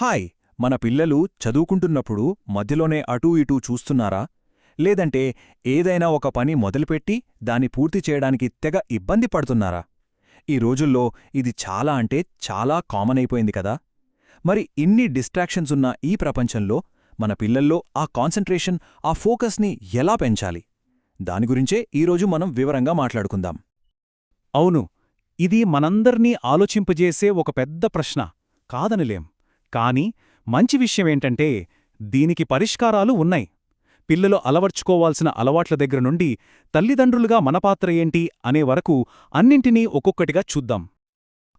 Hi మన పిల్లలు చదువుకుంటున్నప్పుడు మధ్యలోనే అటూ ఇటూ చూస్తున్నారా? లేదంటే ఏదైనా ఒక పని మొదలుపెట్టి దాన్ని పూర్తి చేయడానికి తెగ ఇబ్బంది పడుతున్నారా? ఈ రోజుల్లో ఇది చాలా అంటే చాలా కామన్ అయిపోయింది కదా? మరి ఇన్ని డిస్ట్రాక్షన్స్ ఉన్న ఈ ప్రపంచంలో మన పిల్లల్లో ఆ కాన్సంట్రేషన్ ఆ ఫోకస్ని ఎలా పెంచాలి? దాని గురించే ఈరోజు మనం వివరంగా మాట్లాడుకుందాం. అవును ఇది మనందర్నీ ఆలోచింపజేసే ఒక పెద్ద ప్రశ్న. కాదనిలేం. కాని మంచి విషయమేంటంటే దీనికి పరిష్కారాలు ఉన్నాయి. పిల్లలు అలవర్చుకోవాల్సిన అలవాట్ల దగ్గర నుండి తల్లిదండ్రులుగా మన పాత్ర ఏంటి అనే వరకు అన్నింటినీ ఒక్కొక్కటిగా చూద్దాం.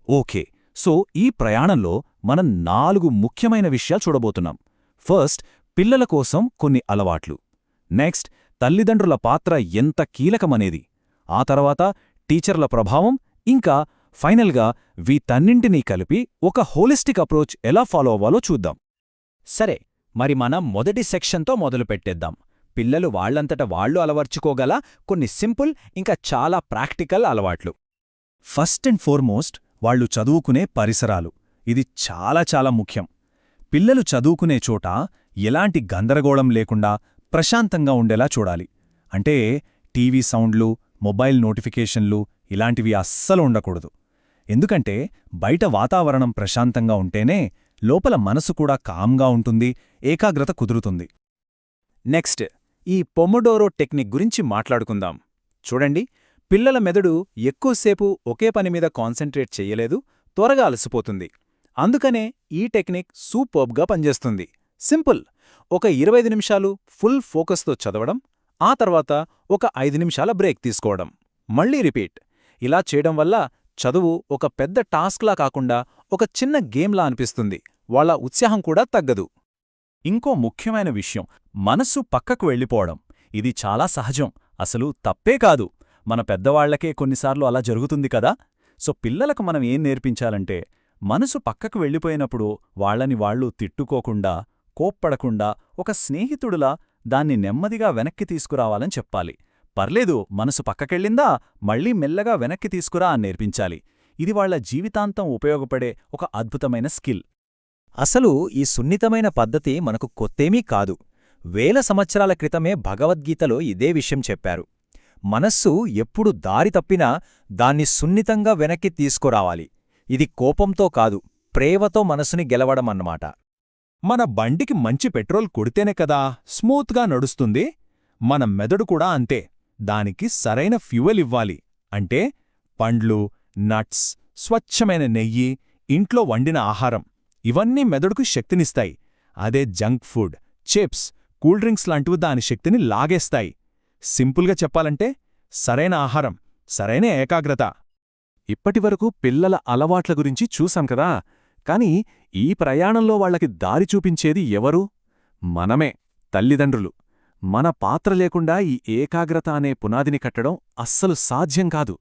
ఓకే సో ఈ ప్రయాణంలో మనం నాలుగు ముఖ్యమైన విషయాలు చూడబోతున్నాం. ఫస్ట్ పిల్లల కోసం కొన్ని అలవాట్లు. నెక్స్ట్ తల్లిదండ్రుల పాత్ర ఎంత కీలకమనేది. ఆ తర్వాత టీచర్ల ప్రభావం ఇంకా ఫైనల్గా వీటన్నింటినీ కలిపి ఒక హోలిస్టిక్ అప్రోచ్ ఎలా ఫాలో అవ్వాలో చూద్దాం. సరే మరి మనం మొదటి సెక్షన్తో మొదలుపెట్టేద్దాం. పిల్లలు వాళ్ళంతట వాళ్ళు అలవర్చుకోగల కొన్ని సింపుల్ ఇంకా చాలా ప్రాక్టికల్ అలవాట్లు. ఫస్ట్ అండ్ ఫోర్మోస్ట్ వాళ్ళు చదువుకునే పరిసరాలు. ఇది చాలా చాలా ముఖ్యం. పిల్లలు చదువుకునే చోట ఎలాంటి గందరగోళం లేకుండా ప్రశాంతంగా ఉండేలా చూడాలి. అంటే టీవీ సౌండ్లు మొబైల్ నోటిఫికేషన్లు ఇలాంటివి అస్సలు ఉండకూడదు. ఎందుకంటే బయట వాతావరణం ప్రశాంతంగా ఉంటేనే లోపల మనసు కూడా కామ్గా ఉంటుంది ఏకాగ్రత కుదురుతుంది. నెక్స్ట్ ఈ పొమ్మడోరో టెక్నిక్ గురించి మాట్లాడుకుందాం. చూడండి పిల్లల మెదడు ఎక్కువసేపు ఒకే పని మీద కాన్సంట్రేట్ చెయ్యలేదు త్వరగా అలసిపోతుంది. అందుకనే ఈ టెక్నిక్ సూపర్బ్గా పనిచేస్తుంది. సింపుల్ ఒక ఇరవై నిమిషాలు ఫుల్ ఫోకస్తో చదవడం ఆ తర్వాత ఒక ఐదు నిమిషాల బ్రేక్ తీసుకోవడం. మళ్ళీ రిపీట్. ఇలా చేయడం వల్ల చదువు ఒక పెద్ద టాస్క్లా కాకుండా ఒక చిన్న గేమ్లా అనిపిస్తుంది. వాళ్ళ ఉత్సాహం కూడా తగ్గదు. ఇంకో ముఖ్యమైన విషయం మనస్సు పక్కకు వెళ్ళిపోవడం. ఇది చాలా సహజం. అసలు తప్పే కాదు. మన పెద్దవాళ్ళకే కొన్నిసార్లు అలా జరుగుతుంది కదా? సో పిల్లలకు మనం ఏం నేర్పించాలంటే మనసు పక్కకు వెళ్ళిపోయినప్పుడు వాళ్ళని వాళ్ళు తిట్టుకోకుండా కోప్పడకుండా ఒక స్నేహితుడులా దాన్ని నెమ్మదిగా వెనక్కి తీసుకురావాలని చెప్పాలి. పర్లేదు మనసు పక్కకెళ్ళిందా మళ్ళీ మెల్లగా వెనక్కి తీసుకురా అని నేర్పించాలి. ఇది వాళ్ళ జీవితాంతం ఉపయోగపడే ఒక అద్భుతమైన స్కిల్. అసలు ఈ సున్నితమైన పద్ధతి మనకు కొత్తేమీ కాదు. వేల సంవత్సరాల క్రితమే భగవద్గీతలో ఇదే విషయం చెప్పారు. మనస్సు ఎప్పుడు దారి తప్పినా దాన్ని సున్నితంగా వెనక్కి తీసుకురావాలి. ఇది కోపంతో కాదు ప్రేమతో మనసుని గెలవడమన్నమాట మన బండికి మంచి పెట్రోల్ కొడితేనే కదా స్మూత్గా నడుస్తుంది? మన మెదడు కూడా అంతే. దానికి సరైన ఫ్యూయల్ ఇవ్వాలి. అంటే పండ్లు నట్స్ స్వచ్ఛమైన నెయ్యి ఇంట్లో వండిన ఆహారం. ఇవన్నీ మెదడుకు శక్తినిస్తాయి. అదే junk food chips cool drinks లాంటివి దాని శక్తిని లాగేస్తాయి. సింపుల్గా చెప్పాలంటే సరైన ఆహారం సరైన ఏకాగ్రత. ఇప్పటివరకు పిల్లల అలవాట్ల గురించి చూసాం కదా. కాని ఈ ప్రయాణంలో వాళ్ళకి దారి చూపించేది ఎవరు? మనమే తల్లిదండ్రులు. మన పాత్ర లేకుండా ఈ ఏకాగ్రత అనే పునాదిని కట్టడం అస్సలు సాధ్యం కాదు.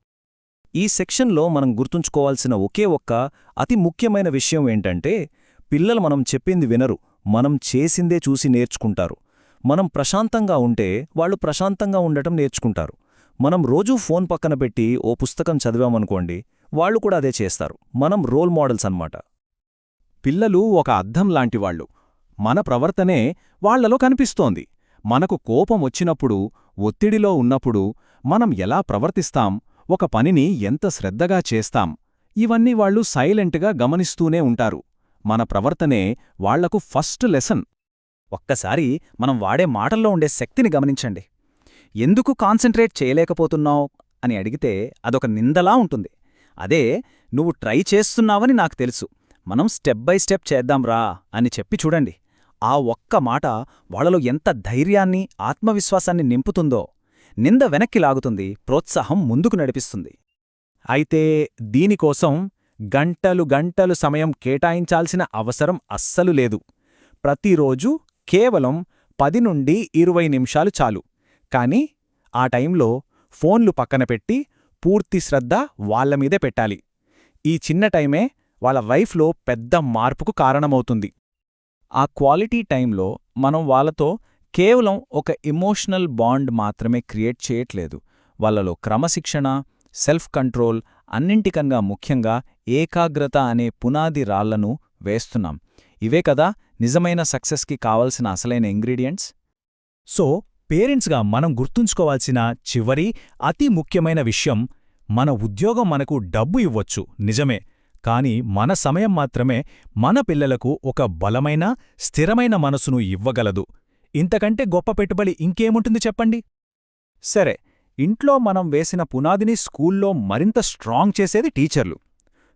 ఈ సెక్షన్లో మనం గుర్తుంచుకోవాల్సిన ఒకే ఒక్క అతి ముఖ్యమైన విషయం ఏంటంటే పిల్లలు మనం చెప్పింది వినరు మనం చేసిందే చూసి నేర్చుకుంటారు. మనం ప్రశాంతంగా ఉంటే వాళ్ళు ప్రశాంతంగా ఉండటం నేర్చుకుంటారు. మనం రోజూ ఫోన్ పక్కన పెట్టి ఓ పుస్తకం చదివామనుకోండి వాళ్ళు కూడా అదే చేస్తారు. మనం రోల్ మోడల్స్ అన్నమాట. పిల్లలు ఒక అద్దం లాంటివాళ్ళు మన ప్రవర్తనే వాళ్ళలో కనిపిస్తోంది. మనకు కోపం వచ్చినప్పుడు ఒత్తిడిలో ఉన్నప్పుడు మనం ఎలా ప్రవర్తిస్తాం ఒక పనిని ఎంత శ్రద్ధగా చేస్తాం ఇవన్నీ వాళ్ళు సైలెంట్గా గమనిస్తూనే ఉంటారు. మన ప్రవర్తనే వాళ్ళకు ఫస్ట్ లెసన్. ఒక్కసారి మనం వాడే మాటల్లో ఉండే శక్తిని గమనించండి. ఎందుకు కాన్సంట్రేట్ చేయలేకపోతున్నావు? అని అడిగితే అదొక నిందలా ఉంటుంది. అదే నువ్వు ట్రై చేస్తున్నావని నాకు తెలుసు. మనం స్టెప్ బై స్టెప్ చేద్దాంరా అని చెప్పి చూడండి. ఆ ఒక్క మాట వాళ్ళలో ఎంత ధైర్యాన్ని ఆత్మవిశ్వాసాన్ని నింపుతుందో నింద వెనక్కి లాగుతుంది ప్రోత్సాహం ముందుకు నడిపిస్తుంది. అయితే దీనికోసం గంటలు గంటలు సమయం కేటాయించాల్సిన అవసరం అస్సలు లేదు. ప్రతిరోజూ కేవలం పది నుండి ఇరవై నిమిషాలు చాలు. కాని ఆ టైంలో ఫోన్లు పక్కన పెట్టి పూర్తి శ్రద్ధ వాళ్ళమీదే పెట్టాలి. ఈ చిన్న టైమే వాళ్ళ వైఫ్లో పెద్ద మార్పుకు కారణమవుతుంది. ఆ క్వాలిటీ టైంలో మనం వాళ్ళతో కేవలం ఒక ఎమోషనల్ బాండ్ మాత్రమే క్రియేట్ చేయట్లేదు. వాళ్ళలో క్రమశిక్షణ సెల్ఫ్ కంట్రోల్ అన్నింటికన్నా ముఖ్యంగా ఏకాగ్రత అనే పునాది రాళ్ళను వేస్తున్నాం. ఇవే కదా నిజమైన సక్సెస్కి కావలసిన అసలైన ఇంగ్రీడియంట్స్? సో పేరెంట్స్గా మనం గుర్తుంచుకోవాల్సిన చివరి అతి ముఖ్యమైన విషయం మన ఉద్యోగం మనకు డబ్బు ఇవ్వొచ్చు. నిజమే. కాని మన సమయం మాత్రమే మన పిల్లలకు ఒక బలమైన స్థిరమైన మనసును ఇవ్వగలదు. ఇంతకంటే గొప్ప పెట్టుబడి ఇంకేముంటుంది చెప్పండి? సరే ఇంట్లో మనం వేసిన పునాదిని స్కూల్లో మరింత స్ట్రాంగ్ చేసేది టీచర్లు.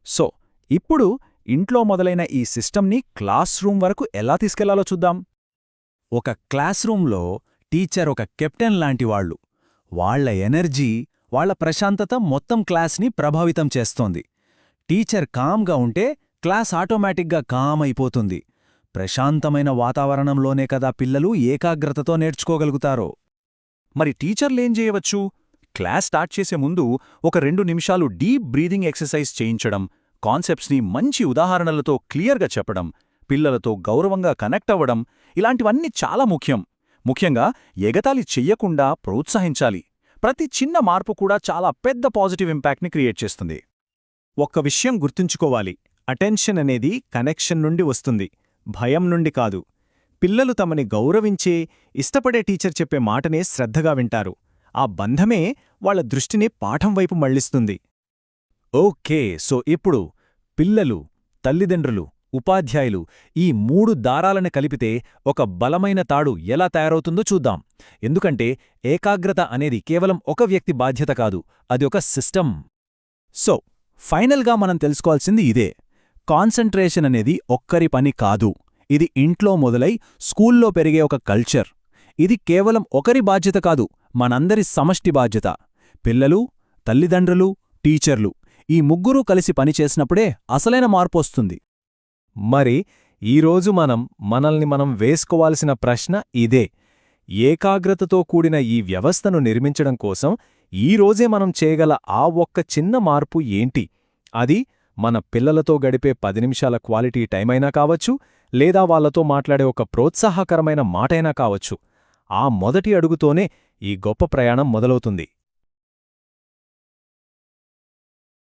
సో ఇప్పుడు ఇంట్లో మొదలైన ఈ సిస్టమ్ని క్లాస్ రూమ్ వరకు ఎలా తీసుకెళ్ళాలో చూద్దాం. ఒక క్లాస్ రూంలో టీచర్ ఒక కెప్టెన్ లాంటి వాళ్ళు. వాళ్ళ ఎనర్జీ వాళ్ళ ప్రశాంతత మొత్తం క్లాస్ని ప్రభావితం చేస్తోంది. టీచర్ కామ్గా ఉంటే క్లాస్ ఆటోమేటిక్గా కామ్ అయిపోతుంది ప్రశాంతమైన వాతావరణంలోనే కదా పిల్లలు ఏకాగ్రతతో నేర్చుకోగలుగుతారో. మరి టీచర్లేం చేయవచ్చు? క్లాస్ స్టార్ట్ చేసే ముందు ఒక రెండు నిమిషాలు డీప్ బ్రీదింగ్ ఎక్సర్సైజ్ చేయించడం కాన్సెప్ట్స్ని మంచి ఉదాహరణలతో క్లియర్గా చెప్పడం పిల్లలతో గౌరవంగా కనెక్ట్ అవ్వడం ఇలాంటివన్నీ చాలా ముఖ్యం. ముఖ్యంగా ఎగతాళి చెయ్యకుండా ప్రోత్సహించాలి. ప్రతి చిన్న మార్పు కూడా చాలా పెద్ద పాజిటివ్ ఇంపాక్ట్ని క్రియేట్ చేస్తుంది. ఒక్క విషయం గుర్తుంచుకోవాలి. అటెన్షన్ అనేది కనెక్షన్ నుండి వస్తుంది. భయం నుండి కాదు. పిల్లలు తమని గౌరవించే ఇష్టపడే టీచర్ చెప్పే మాటనే శ్రద్ధగా వింటారు. ఆ బంధమే వాళ్ళ దృష్టిని పాఠం వైపు మళ్ళిస్తుంది ఓకే సో ఇప్పుడు పిల్లలు తల్లిదండ్రులు ఉపాధ్యాయులు ఈ మూడు దారాలను కలిపితే ఒక బలమైన తాడు ఎలా తయారవుతుందో చూద్దాం. ఎందుకంటే ఏకాగ్రత అనేది కేవలం ఒక వ్యక్తి బాధ్యత కాదు అది ఒక సిస్టమ్. సో ఫైనల్గా మనం తెలుసుకోవాల్సింది ఇదే. కాన్సంట్రేషన్ అనేది ఒక్కరి పని కాదు. ఇది ఇంట్లో మొదలై స్కూల్లో పెరిగే ఒక కల్చర్. ఇది కేవలం ఒకరి బాధ్యత కాదు మనందరి సమష్టి బాధ్యత. పిల్లలు తల్లిదండ్రులు టీచర్లు ఈ ముగ్గురూ కలిసి పనిచేసినప్పుడే అసలైన మార్పొస్తుంది మరి ఈరోజు మనం మనల్ని మనం వేసుకోవాల్సిన ప్రశ్న ఇదే. ఏకాగ్రతతో కూడిన ఈ వ్యవస్థను నిర్మించడం కోసం ఈరోజే మనం చేయగల ఆ ఒక్క చిన్న మార్పు ఏంటి? అది మన పిల్లలతో గడిపే పది నిమిషాల క్వాలిటీ టైమైనా కావచ్చు లేదా వాళ్ళతో మాట్లాడే ఒక ప్రోత్సాహకరమైన మాటైనా కావచ్చు. ఆ మొదటి అడుగుతోనే ఈ గొప్ప ప్రయాణం మొదలవుతుంది.